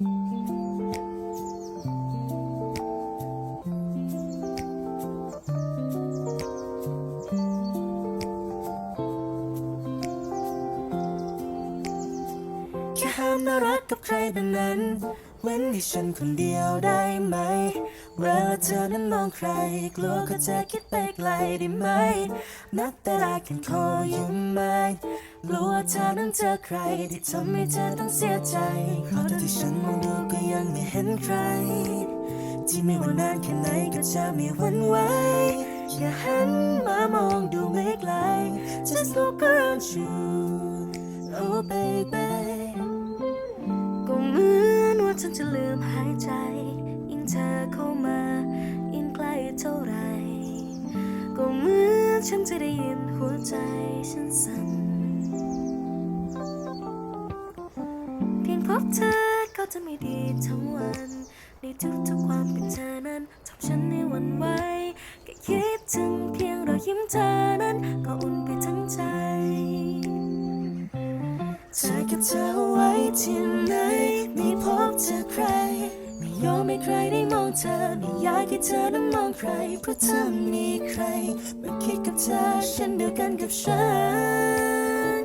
แค่ห้ามน่ารักกับใครแบบนั้น เว้นให้ฉันคนเดียวได้ไหม เวลาเธอนั้นมองใคร กลัวเขาจะคิดไปไกลได้ไหม นับแต่ละกันคอยู่ไหมกลัวเธอนั้นเจอใครที่ทำให้เธอต้องเสียใจ เพราะเท่าที่ฉันมองดูก็ยังไม่เห็นใคร ที่ไม่ว่านานแค่ไหนก็จะไม่หวั่นไหวอย่าหันมามองดูไม่ไกล Just look around you Oh baby ฉันจะลืมหายใจ ยิ่งเธอเข้ามา ยิ่งใกล้เท่าไร ก็เหมือนฉันจะได้ยินหัวใจฉันสั่นเพียงพบเธอก็จะไม่ดีทั้งวัน ในทุกๆความเป็นเธอนั้นทำฉันให้วันไหวแค่คิดถึงเพียงรอยยิ้มเธอนั้น ก็อุ่นไปทั้งใจ เธอกับเธอไว้ที่ไหน เจอใคร ไม่ยอมให้ใครได้มองเธอ ไม่อยากให้เธอนั้นมองใคร เพราะเธอมีใครมาคิดกับเธอเช่นเดียวกันกับฉัน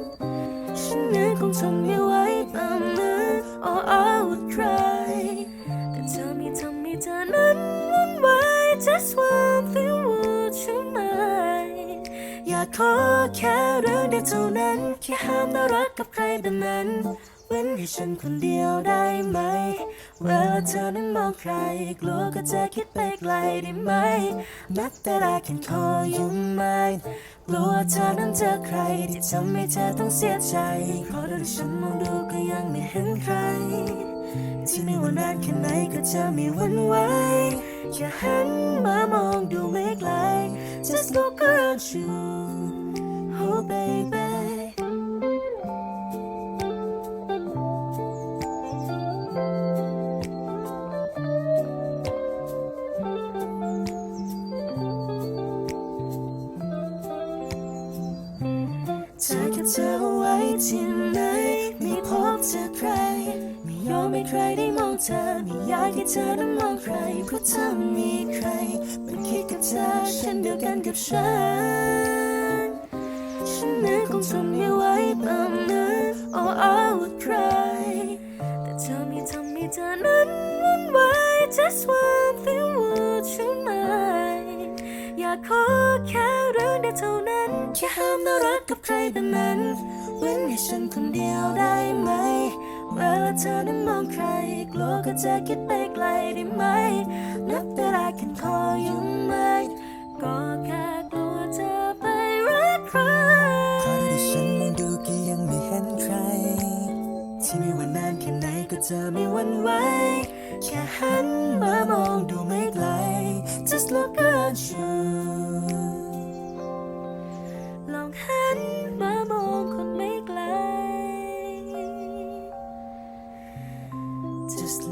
ฉันนั้นคงทนไม่ไหวตามนั้น Oh I would cry แต่เธอมีทำให้เธอนั้นวุ่นวาย just one thing would you mind อยากขอแค่เรื่องเดียวเท่านั้น แค่ห้ามน่ารักกับใครแบบนั้น เว้นให้ฉันคนเดียวได้ไหม เวลาเธอนั้นมองใคร กลัวก็จะคิดไปไกลได้ไหมนับแต่แรก can call you mine กลัวเธอนั้นเจอใคร ที่ทำให้เธอต้องเสียใจเพราะดูที่ฉันมองดูก็ยังไม่เห็นใคร ที่ไม่ว่านานแค่ไหนก็จะไม่หวั่นไหวแค่หันมามองดูไม่ไกล Just look around you Oh baby เธอกับเธอเอาไว้ที่ไหนไม่พบเจอใคร ไม่ยอมให้ใครได้มองเธอ ไม่อยากให้เธอนั้นมองใคร เพราะเธอมีใครมันคิดกับเธอเช่นเดียวกันกับฉัน ฉันนั้นคงทนไม่ไหวตามนั้น Oh I would cry แต่เธอมีทำให้เธอนั้นวุ่นวาย just one thing would you mind อยากขอแค่เรื่องเดียวเท่านั้น น่ารักกับใครแบบนั้น เว้นให้ฉันคนเดียวได้ไหม เวลาเธอนั้นมองใคร กลัวก็จะคิดไปไกลได้ไหม นับแต่แรก can call you mine ก็แค่กลัวเธอไปรักใครเพรที่ฉันมองดูก็ยังไม่เห็นใคร ที่ไม่ว่านานแค่ไหนก็จะไม่หวั่นไหวแค่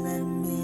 let me.